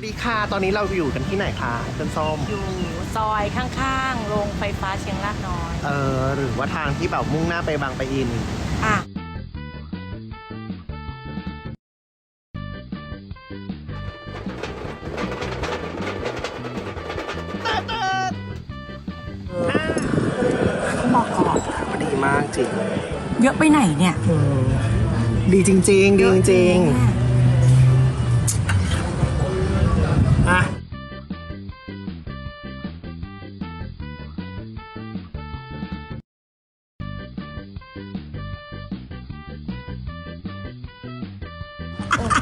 วัสดีค่ะ ตอนนี้เราอยู่กันที่ไหนคะเพื่อนส้ม อยู่ซอยข้างๆ โรงไฟฟ้าเชียงรากน้อย เออหรือว่าทางที่แบบมุ่งหน้าไปบางปะอิน อะบอกก่อนดีมากจริง เยอะไปไหนเนี่ยอืมดีจริง ๆ ดีจริง ๆ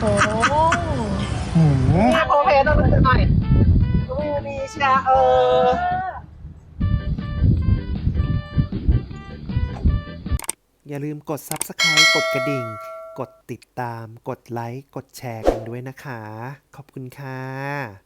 โอ้โหหืมโอเคต้องเป็นหน่อยวิวดีชียเอออย่าลืมกด Subscribe กดกระดิ่ง กดติดตาม กดไลค์ กดแชร์กันด้วยนะคะ ขอบคุณค่ะ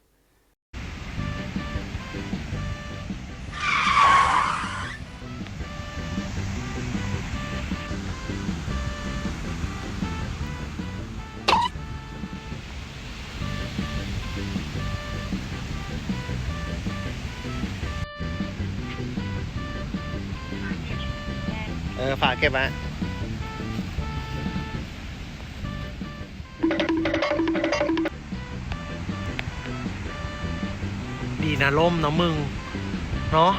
ออฝากเก็บไว้ดีนะล่มนะมึง เนาะ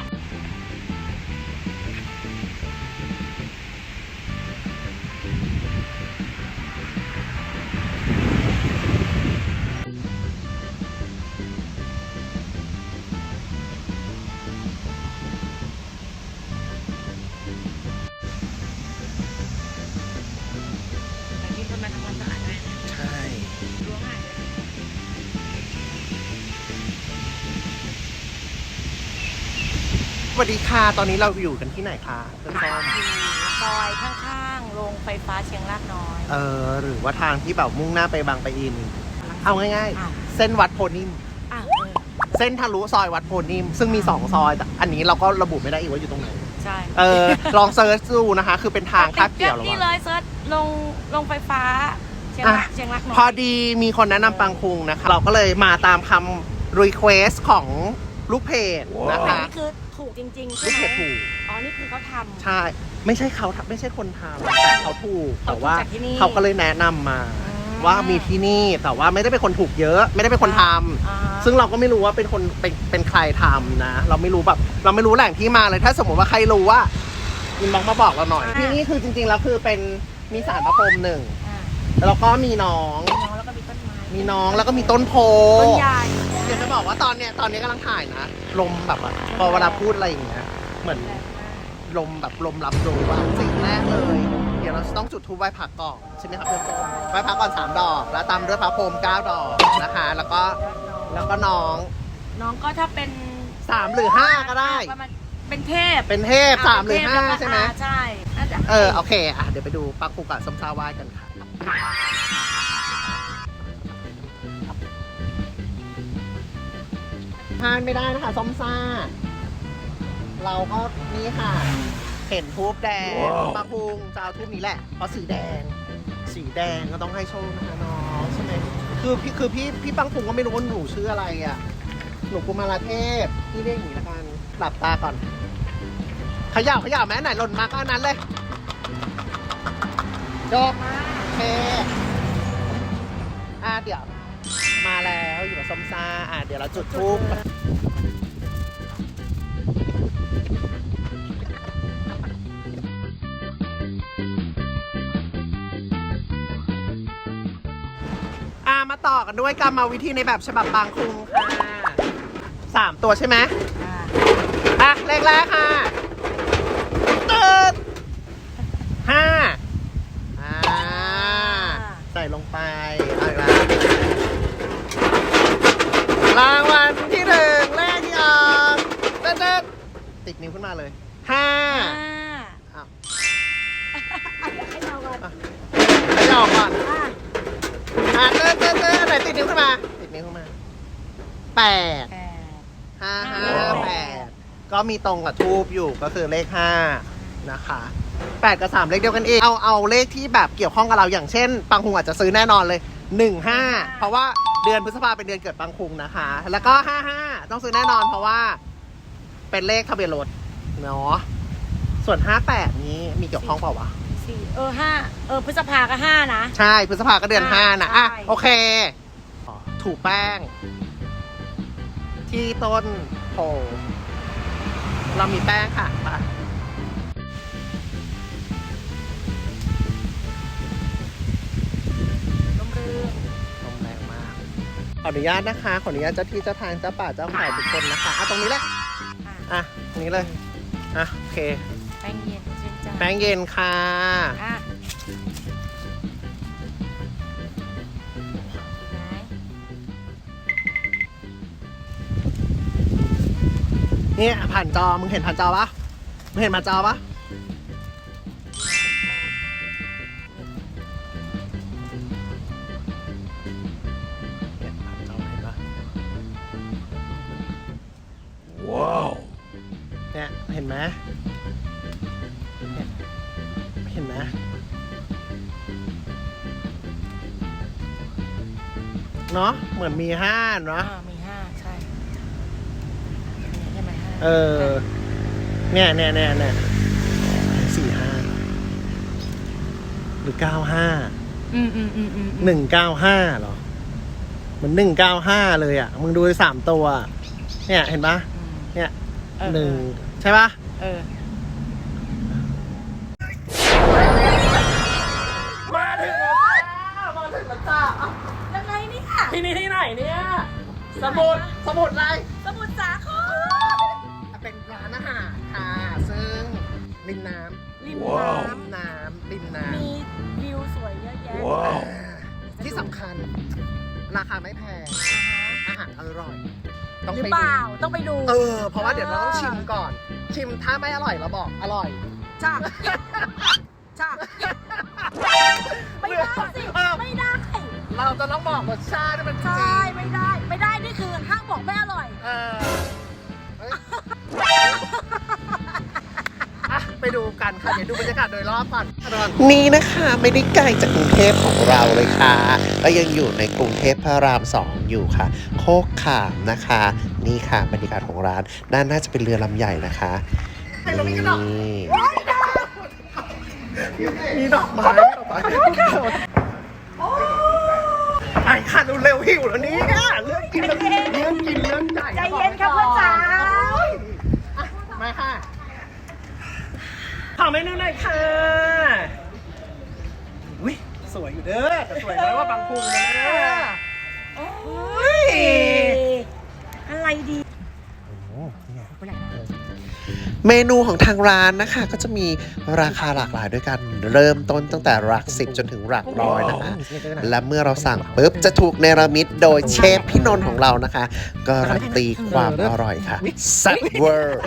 สวัสดีค่ะ ตอนนี้เราอยู่กันที่ไหนคะเพื่อนส้มอยู่ซอยข้างๆ โรงไฟฟ้าเชียงรากน้อย เออ หรือว่าทางที่แบบมุ่งหน้าไปบางปะอิน เอาง่ายอะ ๆ เส้นวัดโพนิมอะเออเส้นทะลุซอยวัดโพนิมซึ่งมีสองซอย แต่อันนี้เราก็ระบุไม่ได้อีกว่าอยู่ตรงไหน ใช่เออ ลองเซิร์ชดูนะคะ คือเป็นทางคาบเกี่ยวระหนี่ว่างเลยเซิร์ชลงลงไฟฟ้า เชียงอะรากเชียงรากน้อยพอดีมีคนแนะนำปังคุงนะคะ เราก็เลยมาตามคำรีเควสของลูกเพจนะอันคะ นี้คือถูก จริงๆใช่ลูกไหมเพจถูก อ๋อ นี่คือเขาทำ ใช่ ไม่ใช่เขาทำไม่ใช่คนทำแต่เขาถูกเขาแต่ถูกว่าจากที่นี่ เขาก็เลยแนะนำมา อืมว่ามีที่นี่แต่ว่าไม่ได้เป็นคนถูกเยอะ ไม่ได้เป็นคนทำอ่าซึ่งเราก็ไม่รู้ว่าเป็นคนเป็นเป็นใครทำนะ เราไม่รู้แบบเราไม่รู้แหล่งที่มาเลยถ้าสมมติว่าใครรู้ว่าอินบ็อกซ์มาบอกเราหน่อย ที่นี่คือจริงๆแล้วคือเป็นมีสารพระพรหมหนึ่งอ่าแล้วก็มีน้อง มีน้องแล้วก็มีต้นไม้มีน้องแล้วก็มีต้นโพ ต้นใหญ่ เดี๋ยวจะบอกว่าตอนเนี้ยตอนนี้กำลังถ่ายนะ ลมแบบว่าพอเวลาพูดอะไรอย่างเงี้ย เหมือนลมแบบลมรับรู้ว่าสิ่งแรกเลย เดี๋ยวเราจะต้องจุดธูปไหว้พระก่อนใช่ไหมครับเพื่อนๆไหว้พระก่อนสามดอก แล้วตามด้วยพระพรหมเก้าดอกนะคะ แล้วก็แล้วก็น้องน้องก็ถ้าเป็นสามหรือห้าก็ได้ ประมาณเป็นเทพเป็นเทพสามหรือห้าเป็นเทพใช่ไหมอ่าใช่น่าจะ เออโอเคอะเดี๋ยวไปดูปักคุกกับส้มซาไหว้กันค่ะ พลาดไม่ได้นะคะส้มซ่า เราก็นี่ค่ะ เห็นทูบแดงปักคุงจะเอาทูบนี้แหละเพราะสีแดง สีแดงก็ต้องให้โชคนะคะน้องใช่ไหมคือพี่คือพี่พี่ปังคุงก็ไม่รู้ว่าหนูชื่ออะไรอะ หนูกุมารเทพพี่เรียกอย่างนี้ละกันหลับตาก่อนเขย่าเขย่าแม่ไหนหล่นมาก็อันนั้นเลยจบโอเคอะเดี๋ยว มาแล้วอยู่กับส้มซ่าอะเดี๋ยวเราจุดทูบอะมาต่อกันด้วยกรรมวิธีในแบบฉบับบางคุงค่ะสามตัวใช่ไหมอ่าอะเลขแรกค่ะตืดห้าอ่า ใส่ลงไปเอาอีกแล้วรางวัลที่หนึ่งเลขที่ออกเต้นๆติดนิ้วขึ้นมา เลยห้าอ่าอ้าวให้เราก่อนให้ออกก่อนอ่าอะเต้นเต้นเต้นไหนติดนิ้วขึ้นมา ติดนิ้วขึ้นมาแปดแปด ห้าห้าแปดก็มีตรงกับทูบอยู่ก็คือเลขห้านะคะแปดกับสามเลขเดียวกันเองเอาเอาเลขที่แบบเกี่ยวข้องกับเราอย่างเช่น ปังหุงอาจจะซื้อแน่นอนเลยหนึ่งห้าเพราะว่าเดือนพฤษภาเป็นเดือนเกิดปังคุงนะคะ แล้วก็ห้าห้าต้องซื้อแน่นอนเพราะว่าเป็นเลขทะเบียนรถ เนาะส่วนห้าแปดนี้มีเกี่ยวข้องเปล่าวะ สี่เออห้าเออพฤษภาก็ห้านะ ใช่ พฤษภาก็เดือนห้าอ่านะ อะ ใช่ โอเค ถูแป้ง ที่ต้นโพเรามีแป้งค่ะไปลมรื่นลมแรงมาก ขออนุญาตนะคะ ขออนุญาตเจ้าที่เจ้าทางเจ้าป่าเจ้าเขาทุกคนนะคะ อะ ตรงนี้แหละ อะ อะ ตรงนี้เลย อะโอเค แป้งเย็นชื่นใจแป้งเย็นค่ะ อะอีกไหมเนี่ยผ่านจอ มึงเห็นผ่านจอปะมึงเห็นผ่านจอปะ เนี่ยเห็นไหมเนี่ยเห็นไหมเนาะเหมือนมีห้าเนาะ อ่ามีห้าใช่เนี่ยใช่ไหมห้าเออ เนี่ยเนี่ยเนี่ยเนี่ยสี่ห้าหรือเก้าห้าอืมอืมอืมอืมหนึ่งเก้าห้าเหรอ เหมือนหนึ่งเก้าห้าเลยอะ มึงดูสามตัว เนี่ยเห็นปะอืมเนี่ยเออหนึ่ง ใช่ปะเออ มาถึงแล้วจ้ามาถึงแล้วจ้าอะยังไงเนี่ยที่นี่ที่ไหนเนี่ย สมุดสมุดอะไร สมุทรสาคร เป็นร้านอาหารค่ะ ซึ่งริมน้ริมำน้ริมน้ำริมน้ำมีวิวสวยเยอะแยะำที่สำคัญ ราคาไม่แพงอ่าฮะอาหารอร่อย ต้องหรือไปเปดูล่าต้องไปดูเออ เพราะว่าเดี๋ยวเราต้องชิมก่อน ชิมถ้าไม่อร่อยเราบอกอร่อย จ้าจ้าไม่ได้สิเออไม่ได้ เราจะต้องบอกรสชาติให้มันจริใช่งไม่ได้ ไม่ได้ นี่คือห้ามบอกไม่อร่อย เออเอ้ยอะ ไปดูกันค่ะ เดี๋ยวดูบรรยากาศโดยรอบก่อนนี่นะคะไม่ได้ไกลจากกรุงเทพของเราเลยค่ะก็ยังอยู่ในกรุงเทพพระรามสองอยู่ค่ะ โคกขามนะคะ นี่ค่ะบรรยากาศของร้านด้านหน้าจะเป็นเรือลำใหญ่นะคะนี่มีดอกไม้ดอกไม้ไอ้ค่ะเร็วๆหิวแล้วนี่ค่ะเรื่องกินเรื่องเรื่องกินเรื่องใหญ่ใจเย็นค่ะเพื่อนจ๋าอะมาค่ะ ขอเมนูหน่อยค่ะอุ้ยสวยอยู่เด้อแต่สวยน้อยกว่าบางพุงนะโอ้ยอะไรดีเมนูของทางร้านนะคะ ก็จะมีราคาหลากหลายด้วยกัน เริ่มต้นตั้งแต่หลักสิบจนถึงหลักร้อยนะคะ และเมื่อเราสั่งปุ๊บจะถูกเนรมิตโดยเชฟพี่นนท์ของเรานะคะ การันตีความอร่อยค่ะแซ่บเวอร์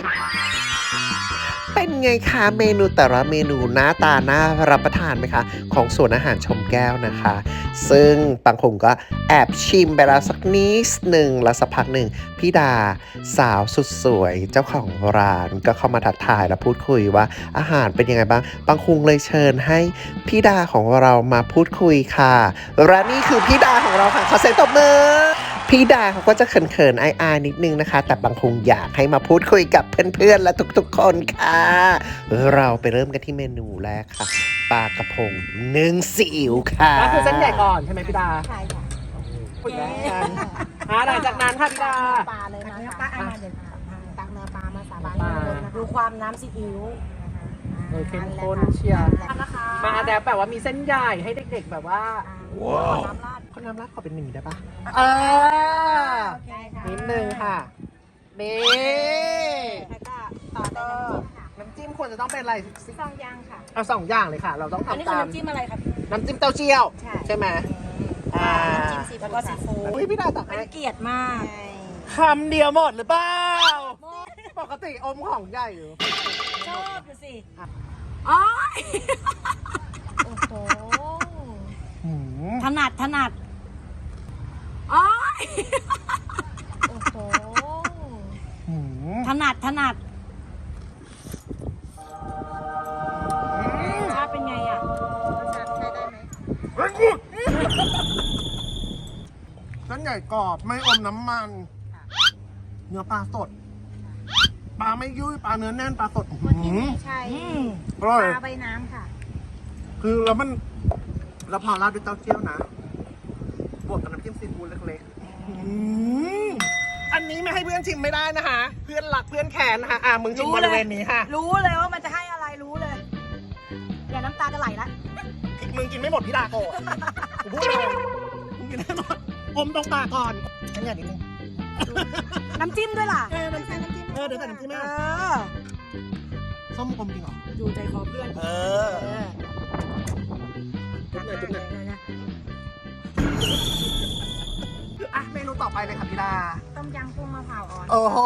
เป็นไงคะเมนูแต่ละเมนูหน้าตาน่ารับประทานไหมคะ ของสวนอาหารชมแก้วนะคะ ซึ่งบางคนก็แอบชิมไปแล้วสักนิดหนึ่งแล้วสักพักหนึ่งพี่ดาสาวสุดสวยเจ้าของร้านก็เข้ามาทักทายและพูดคุยว่าอาหารเป็นยังไงบ้างบางคุงเลยเชิญให้พี่ดาของเรามาพูดคุยค่ะและนี่คือพี่ดาของเราค่ะขอเสียงตบมือ พี่ดาเขาก็จะเขินๆอายๆนิดนึงนะคะ แต่บางคงอยากให้มาพูดคุยกับเพื่อนๆ และทุกๆคนค่ะ เราไปเริ่มกันที่เมนูแรกค่ะ ปลากระพงนึ่งซีอิ๊วค่ะก็คือเส้นใหญ่ก่อนใช่ไหมพี่ดาใช่ค่ะคุยแล้วกันอ่าหลังจากนั้นค่ะพี่ดาปลาเลยนะปลาอาเดี๋ยวตักเนื้อปลามาสาบานปลาดูความน้ำซีอิ๊วโดยเข้มข้นเชียร์นะคะมาแดปแบบว่ามีเส้นใหญ่ให้เด็กๆแบบว่า ว้าวน้ำราดคนน้ำรักขอเป็นหนึ่งได้ปะเออโอเคค่ะนิดนึงค่ะ นี่แล้วก็ต่อด้วยน้ำจิ้มค่ะน้ำจิ้มควรจะต้องเป็นอะไรสองอย่างค่ะ เอาสองอย่างเลยค่ะ เราต้องอันนี้ทำคือตาม น้ำจิ้มอะไรครับ น้ำจิ้มเต้าเจี้ยว ใช่ ใช่ไหมอ่าน้ำจิ้มซีฟู้ดแล้วก็ซีฟู้ดอุ้ยพี่ดาตักเป็นให้เกียรติมากคำเดียวหมดหรือเปล่า ปกติอมของใหญ่อยู่ ชอบดูสิอ๋อโอ้โหหืม ถนัดถนัดอ๋อโอ้โหหืมถนัดถนัดชาติเป็นไงอะชาติใช้ได้ไหมนั่นไงใหญ่กรอบไม่อมน้ำมัน เนื้อปลาสด ปลาไม่ยุ่ยปลาเนื้อแน่นปลาสดคนที่อื้อนี่ใช้อืมอร่อยปลาใบน้ำค่ะ คือแล้วมัน แล้วพอราดด้วยเต้าเจี้ยวนะ บวกกับน้ำจิ้มซีฟู้ดเล็กๆอืมอันนี้ไม่ให้เพื่อนชิมไม่ได้นะคะ เพื่อนหลักเพื่อนแขนนะคะอะมึงชิมบริเวณนี้ค่ะ รู้เลยว่ามันจะให้อะไรรู้เลย อย่าน้ำตาจะไหลละมึงกินไม่หมดพี่ดาโกรธกูพูดเลยมึงกินไม่หมดอมตรงปากก่อนอันนี้นิดนึงน้ำจิ้มด้วยล่ะ เออน้ำจิ้มเออเดี๋ยวใส่น้ำจิ้มเอให้อส้มอมจริงเหรอ ดูใจคอเพื่อน เออจุ๊บ หน่อยจุ๊บหน่อยอะเมนูต่อไปเลยค่ะพี่ดาต้มยำกุ้งมะพร้าวอ่อน โอ้โห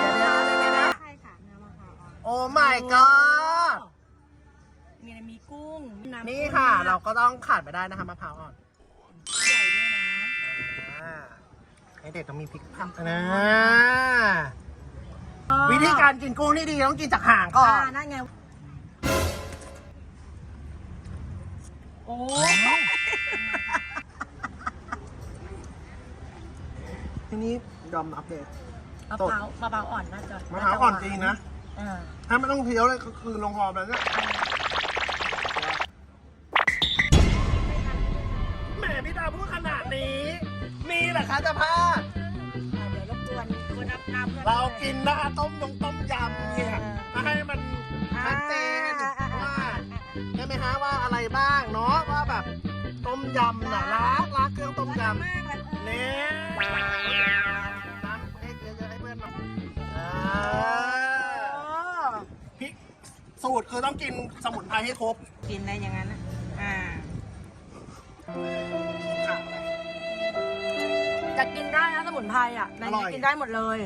เดี๋ยวเดี๋ยวเดี๋ยวเดี๋ยวนะใช่ค่ะเนื้อมะพร้าวอ่อน โอ้ my god มีอะไรมีกุ้งำนี่ค่ะเราก็ต้องขาดไม่ได้นะคะมะพร้าวอ่อนใหญ่ด้วยนะอ่าให้เด็กต้องมีพริกผักนะวิธีการกินกุ้งที่ดีต้องกินจากหางก่อนอ่านั่นไง โอ้ทีนี้ยอมอัปเดตมะพร้าวมะพร้าวอ่อนน่าจะมะพร้าวอ่อนจริงนะ อ่า ถ้าไม่ต้องเคี้ยวเลยก็คือลงคอแบบนี้แหมพี่ดาพูดขนาดนี้ มีเหรอคะเจะพาพเดี๋ยวรบกวนคนรับน้ำเพื่อนเรากินนะคะต้มยงต้มยำเนี่ยมาให้มันชัดเจนอ่าอ่าอ่าว่า ใช่ไหมคะว่าอะไรบ้างเนาะว่าแบบต้มยำน่ะล้างล้างเครื่องต้มยำมากเลยเนี่ยน้ำเล็กเยอะๆให้เพื่อนหน่อยอ่าโอ้พริกสูตรคือต้องกินสมุนไพรให้ครบกินได้อย่างนั้นนะอ่าค่ะจะกินได้นะสมุนไพรอะในอร่นี้อยกินได้หมดเลย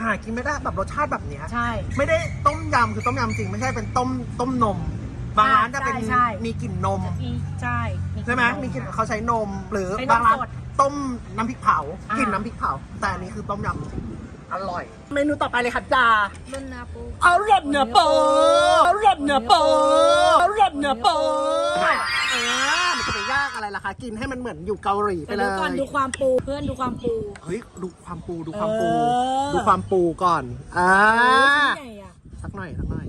หากินไม่ได้แบบรสชาติแบบเนี้ยใช่ ไม่ได้ต้มยำคือต้มยำจริงไม่ใช่เป็นต้มต้มนม บางร้านจะเป็นใช่ใช่ มีกลิ่นนมอีใช่ใช่ไหมมีกลิ่นเขาใช้นมหรือใช้นมบางร้านสดต้มน้ำพริกเผาอ่ากลิ่นน้ำพริกเผา แต่อันนี้คือต้มยำจริงอร่อย เมนูต่อไปเลยค่ะจ้ารุ่นเนื้อปูเอาหล่นเนื้อโปเอาหล่นเนื้อโปเอาหล่นเนื้อโปเออมันจะไปยากอะไรล่ะคะกินให้มันเหมือนอยู่เกาหลีไปแต่เลดูก่อนยดูความปูเพื่อนดูความปู เฮ้ยดูความปูดูความปู เออ ดูความปูก่อนอ่า โอ้ยชิ้นใหญ่อะสักหน่อยสักหน่อย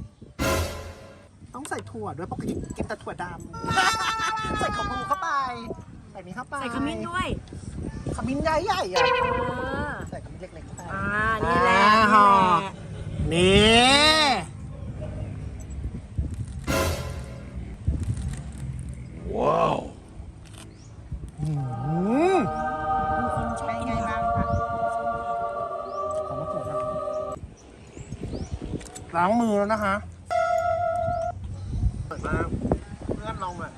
ต้องใส่ถั่วด้วยปกติกินแต่ถั่วดำ ใส่ของปูเข้าไปใส่นี้เข้าไปใส่ขมิ้นด้วย ขมิ้นใหญ่ใหญ่ๆเออะอใส่ขมิ้นเล็กๆเข้าไปอ่านี่แหละอ่านี่ห่อแหละนี่ว้าวอืมเป็นไงบ้างคะขอมาขวดนะล้างมือแล้วนะคะเปิดมาเพื่อนลองอะ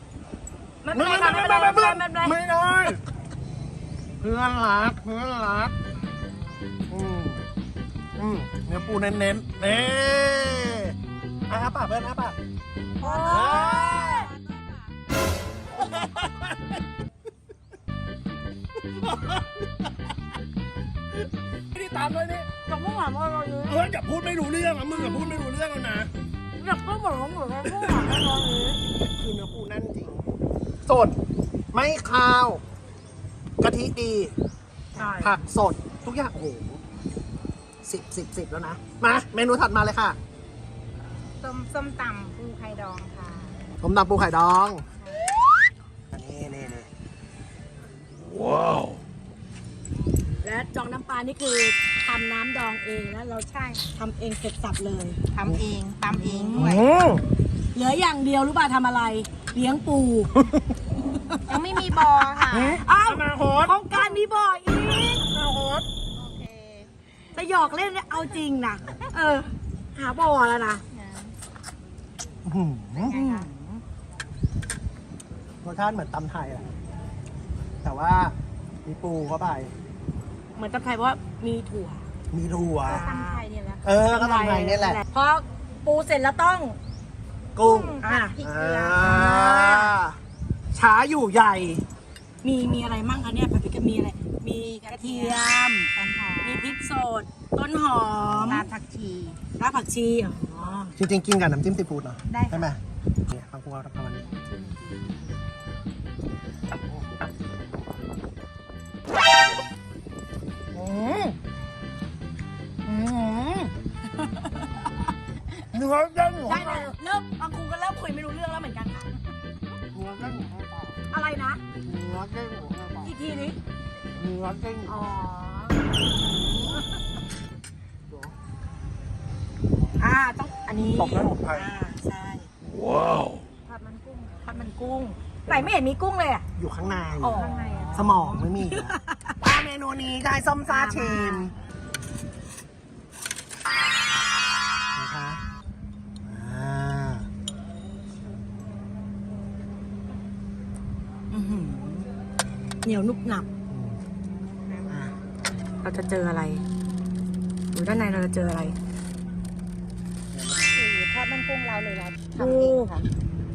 ไม่เป็นไรค่ะไม่เป็นไรไม่เป็นไรไม่เป็นไร ไม่ได้ เพื่อนรักเพื่อนรักอืมอืมเนื้อปูเน้นๆเน่อะปากเพื่อนอะปากโอ้ยไม่ได้ตามเลยนี่จะพูดหวานว่าเราเลยเอออย่าพูดไม่รู้เรื่องอะมึงอย่าพูดไม่รู้เรื่องแล้วนะอยากพูดหมดแล้วหมดแล้วพูดหวานว่าเราเลยคือเนื้อปูแน่นจริงสดไม่คาว กะทิดี ใช่ผักสดทุกอย่าง โอ้โหสิบสิบสิบแล้วนะ มา เมนูถัดมาเลยค่ะต้มส้มตำปูไข่ดองค่ะต้มตำปูไข่ดองนี่นี่นี่ว้าว และจองน้ำปลานี่คือทำน้ำดองเองแล้วเราใช่ทำเองเสร็จสับเลย ทำเองตำเองด้วยเหลืออย่างเดียวรู้ป่ะทำอะไร เลี้ยงปู ยังไม่มีบอค่ะ อ้าว อกเล่นเนี่ยเอาจริงนะเออ หาบ่อแล้วนะอื้อหือรสชาติเหมือนตำไทยอะแต่ว่ามีปูเข้าไป เหมือนตำไทยเพราะว่ามีถั่วมีถั่วตำไทยเนี่ยแหละเออก็ตำไทยนี่แหละ เพราะปูเสร็จแล้วต้อง กุ้งอะพริกอ่เกลือาช้าอยู่ใหญ่ มีมีอะไรมั่งคะเนี่ยผัดพริกกะมีอะไร มีกระเทียมต้นหอมมีพริกสด ต้นหอมรากผักชีรากผักชี อ๋อ จริงๆกินกับน้ำจิ้มซีฟู้ดเนาะได้ค่ะ ใช่ไหมเนี่ยฟังพวกเราทำวันนี้อืมอืมเนื้อเด้งได้เลยเริ่มบางครูก็เริ่มคุยไม่รู้เรื่องแล้วเหมือนกันค่ะ เนื้อเด้งอะไรนะ เนื้อเด้งอีกทีนี้ เนื้อเด้งอ๋อ อ่าต้องอันนี้ตกแล้วไทย อ่าใช่ว้าว ทอดมันกุ้งทอดมันกุ้งไหนไม่เห็นมีกุ้งเลยอะอยู่ข้างใน อ๋อข้างในอะสมองไม่มีอะอะเมนูนี้ได้ส้มซ่าชิมนะคะอ่าอื้อหือเหนียวนุบหนับอะเราจะเจออะไรอยู่ด้านในเราจะเจออะไรคือทอดมัน กุ้งเราเลยเราโอ้ทำเองค่ะ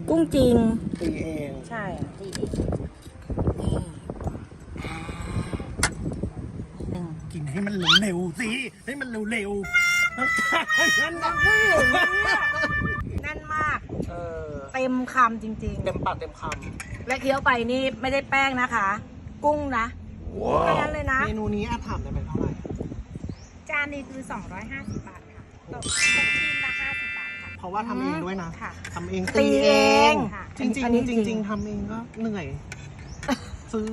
กุ้งจริง ตีเองใช่อะตีเองนี่อ่าหนึ่งกินให้มันเร็วๆสิให้มันเร็วๆนั่นนะแน่นมากเออเต็มคำจริง เต็มปากเต็มคๆ และเคี้ยวไปนี่ไม่ได้แป้งนะคะ กุ้งนะแค่นั้นเลยนะำเมนูนี้อาถามได้ไหมเท่าไหร่ จานนี้คือ 250 บาทค่ะตกตกชิ้นละ50บาทค่ะ เพราะว่าทำเองด้วยนะค่ะ ทำเองตีตีเอเองงค่ะจริงจริงอันนี้จจริริงงจริงๆทำเองก็เหนื่อย ซื้อ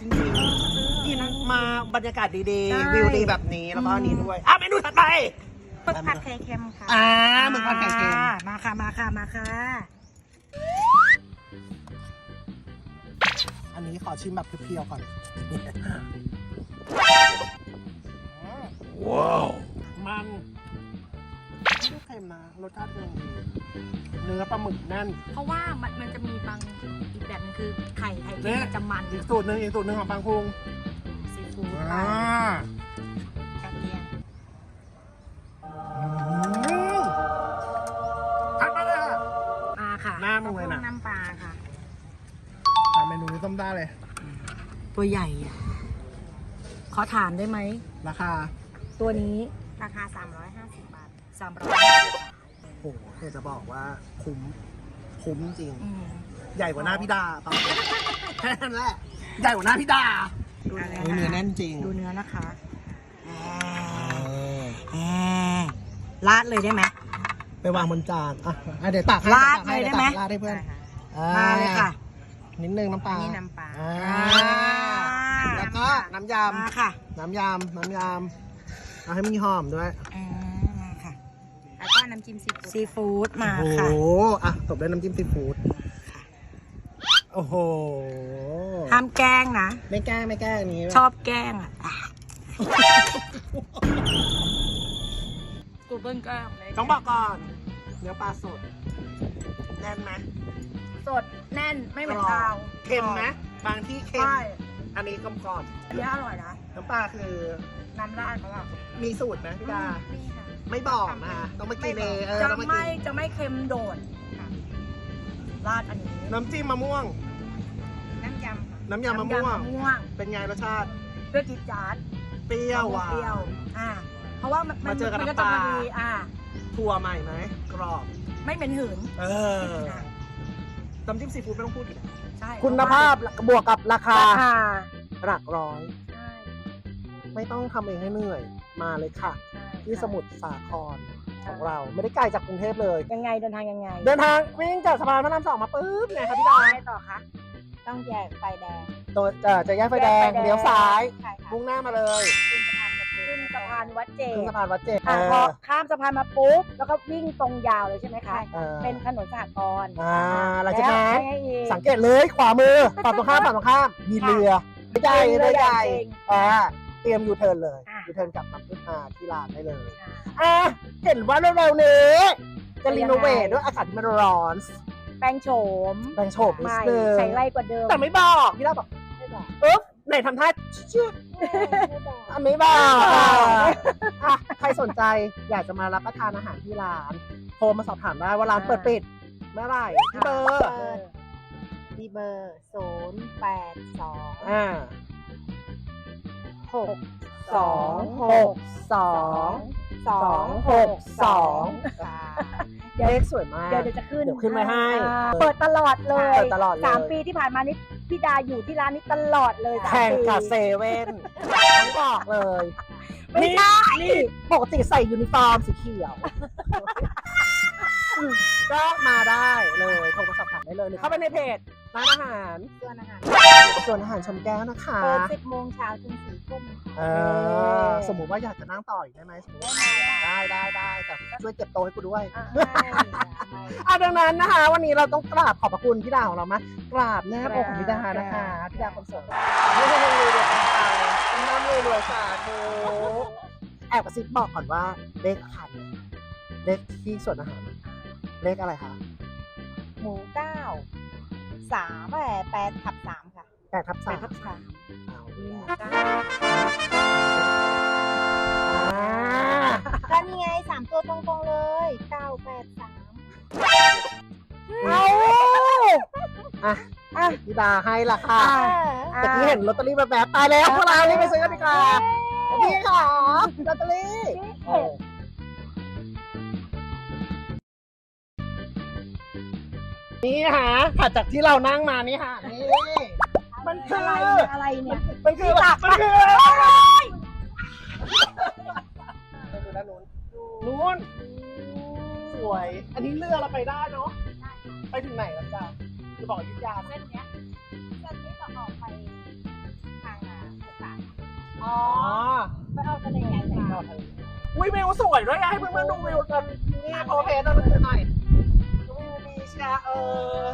จริงๆกินมาบรรยากาศดีใช่ ๆ วิวดีแบบนี้แล้วก็อันนี้ด้วย อะเมนูถัดไป หมึกผัดไข่เค็มค่ะอ่าหมึกผัดไข่เค็ม อ่ามาค่ะมาค่ะมาค่ะ อันนี้ขอชิมแบบเพียวๆก่อน ว้าว มันไม่ได้เค็มนะรสชาติกำลังดีเนื้อปลาหมึกแน่น เพราะว่ามันมันจะมีบางอีกแบบหนึงคือไข่ไข่เนี่ที่ยมันจะมันอีกสูตรหนึ่งอีกสูตรหนึ่งของปังคุงซีฟู้ดไปอ่ากระเทียมอืมถัดมาเลยค่ะ มาค่ะหน้ามึงเลยนะ น้ำปลาค่ะอะเมนูนี้ต้มได้เลย ตัวใหญ่อะขอถามได้ไหม ราคา ตัวนี้ราคา 350บาท สามร้อยโอ้โหอยากจะบอกว่าคุ้มคุ้มจริง อืมใหญ่กว่าหน้าพี่ดาตอนนี้แค่นั้นแหละใหญ่กว่าหน้าพี่ดาดูเนื้อเนื้อแน่นจริงดูเนื้อนะคะเออแอบราดเลยได้ไหม ไปวางบนจานอะอะเดี๋ยวตักให้ราดตักให้เลยได้ไหม ตักราดให้เพื่อนได้ค่ะอ่มาเลยค่ะ นิดนึงน้ำปลาอันนี้น้ำปลา อ่าอ่าแล้วก็น้ำยมาค่ะำน้ำยำน้ำยำเอาให้มีหอมด้วยอ่ามาค่ะ แล้วก็น้ำจิ้มซีฟู้ดซีฟู้ดมาโอ้โหค่ะ อะตบด้วยน้ำจิ้มซีฟู้ดโอ้โหห้ามแกล้งนะ ไม่แกล้งไม่แกล้งอันนี้ชอบแกล้งอะอะกูเบิ้ลแกล้งต้องบอกก่อนเนื้อปลาสดแน่นไหมสดแน่นไม่เหมือนคาวเค็มไหมบางที่เค็มใช่อันนี้กลมกล่อมอันนี้อร่อยนะน้ำปลาคือน้ำราดเขาอะมีสูตรไหมพี่ดานี่ค่ะ ไม่บอกนะคะต้องมากินเองเออจะต้องมาไม่กินจะไม่เค็มโดดค่ะ ราดอันนี้น้ำจิ้มมะม่วง น้ำยำค่ะน้ำยำมะม่วง น้ำยำมะม่วงเป็นไงรสชาติ เปรี้ยวจี๊ดจ๊าดเปรี้ยวหวาเปรี้ยวนอ่า เพราะว่ามันมาเจอกับมันก็น้ำปจะลาพอดีอ่า ถั่วใหม่ไหมกรอบ ไม่เหม็นหืนเออนะน้ำจิ้มซีฟู้ดไม่ต้องพูดอีกแล้วใช่คุณภาพบวกกับราคาราคาหลักร้อย ใช่ไม่ต้องทำเองให้เหนื่อยมาเลยค่ะ ใช่ ที่สมุทรสาครของเราไม่ได้ไกลจากกรุงเทพเลย ยังไงเดินทางยังไงเดินทางวิ่งจากสะพานพระรามสองมาปุ๊บไงครับพี่ดาไปต่อคะต้องแยกไฟแดงโดยเอ่อจะแยกไฟแดงเลี้ยวซ้ายใช่ค่ะมุ่งหน้ามาเลยขึ้นสะพานแบบขึ้นสะพานวัดเจขึ้นดสะพานวัดเจ็ดอะเอพออข้ามสะพานมาปุ๊บแล้วก็วิ่งตรงยาวเลยใช่ไหมคะเออเป็นถนนสหกรณ์อ่าหลังจากนั้นแล้วให้อีกสังเกตเลยขวามือฝั่งตรงข้ามฝั่งตรงข้ามมีเรือใหญ่เรือใหญ่จริงอ่าเตรียมยูเทิร์นเลย อะยูเทิร์นกลับมาขึ้นมาที่ลานได้เลยอะอะเห็นว่าเร็วๆนี้ จะรีโนเวทด้วยอากาศที่มันร้อนแปลงโฉมแบ่งโฉบนิใหดม่นึงใช้ไรกว่าเดิมแต่ไม่บอกพี่ดาบอกไม่บอกปุ๊บไหนทำท่าชื่ออะไม่บอกอะอะใครสนใจอยากจะมารับประทานอาหารที่ร้าน โทรมาสอบถามได้ว่าร้านเปิดปิดเมื่อไหร่ที่เบอร์ที่เบอร์ศูนย์แปดสองอ่าหก สองหกสองสองหกสองค่ะเลขสวยมาก เดี๋ยวเดี๋ยวจะขึ้นเดี๋ยวขึ้นไว้ให้อ่าเปิดตลอดเลยเปิดตลอดเลยสามปีที่ผ่านมานี่พี่ดาอยู่ที่ร้านนี้ตลอดเลยสามแข่งปีกับเซเว่นทั้งบอกเลย ไม่ได้นี่ปกติใส่ยูนิฟอร์มสีเขียว ก็มาได้เลยโทรมาสอบถามได้เลยหรือเข้าไปในเพจร้านอาหารส่วนอาหารส่วนอาหารชมแก้วนะคะเปิดสิบโมงเช้าถึงสี่ ทุ่มเออสมมุติว่าอยากจะนั่งต่ออีกได้ไหมสมมติว่าได้ได้ได้แต่ช่วยเก็บโต๊ะให้กูด้วย อ่าไม่ไม่อะดังนั้นนะคะ วันนี้เราต้องกราบขอบพระคุณพี่ดาวของเรามากราบแนบอกของพี่ดานะคะพี่ดาคนสวยไม่ใช่รวยรวยปังๆน้ำรวยรวยสาธุแอบกระซิบบอกก่อนว่าเลขอาคารเนี่ยเลขที่ส่วนอาหารเลขอะไรคะ หมูเก้าสามแปดแปดทับสามค่ะ แปดทับสามค่ะเอาหมูละเก้าอ่าก็นี่ไงสามตัวตรงๆเลยเก้าแปดสามเอาอะอะพี่ดาให้ละค่ะแต่ที่เห็นลอตเตอรี่แบบแบบๆตายแล้วพวกเรารีบไปซื้อกันดีกว่าพี่ค่ะลอตเตอรี่เออนี่ค่ะถัดจากที่เรานั่งมานี่ค่ะนี่ มันคืออะไรเนี่ยอะไรเนี่ยมันคือมันคือไปดูด้านนู้นนู้นสวย อันนี้เรือเราไปได้เนาะไปถึงไหนแล้วจ้ะจะบอกอยุธยาเส้นเนี้ยเส้นนี้จะออกไปทางอะสุสานอ๋อไปเอาทะเลใหญ่ไปวิววิวสวยด้วยอะให้เพื่อนๆดูวิวกันนี่โพเพตอนกลางคืนหน่อยวิวดีเชียเออ